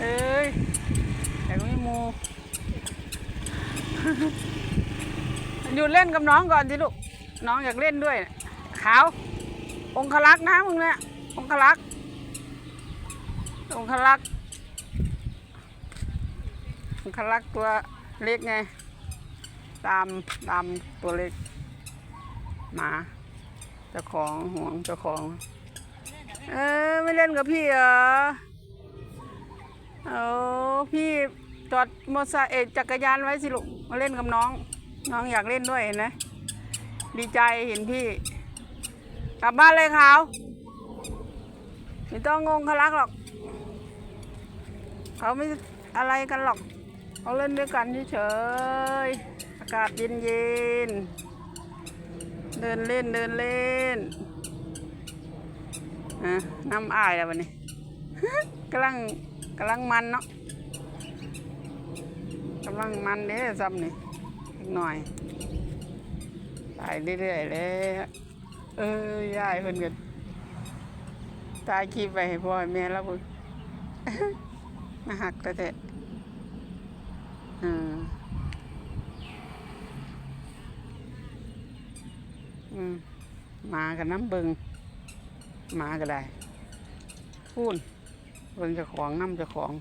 เอ้ยอยากมีหมูหยุดเล่นกับน้องก่อนสิลูก น้องอยากเล่นด้วย ขาว องคลักษ์นะมึงเนี่ย องคลักษ์ องคลักษ์ องคลักษ์ตัวเล็กไง ตามตามตัวเล็กหมาเจ้าของห่วงเจ้าของ เออ ไม่เล่นกับพี่เหรอเอาพี่จอดมอเตอร์ไซค์เอ่อจักรยานไว้สิลูกมาเล่นกับน้อง น้องอยากเล่นด้วยเห็นไหมดีใจเห็นพี่ กลับบ้านเลยขาวไม่ต้องงงเขารักหรอก เขาไม่อะไรกันหรอกเขาเล่นด้วยกันเฉยๆอากาศเย็นๆเดินเล่นเดินเล่น อะน้ำอายแล้ววันนี้กำลังกำลังมันเนาะกำลังมันเด้อซ้ำนี่อีกหน่อยตายเรื่อยๆแล้วเออยายเพิ่นกันตายคลิปไปให้พ่อให้แม่แล้วพุ่นมาหักแต่แต่อืมอืมมากับน้ำเบิง มาก็ได้พูนเบิงจะของน้ำจะของ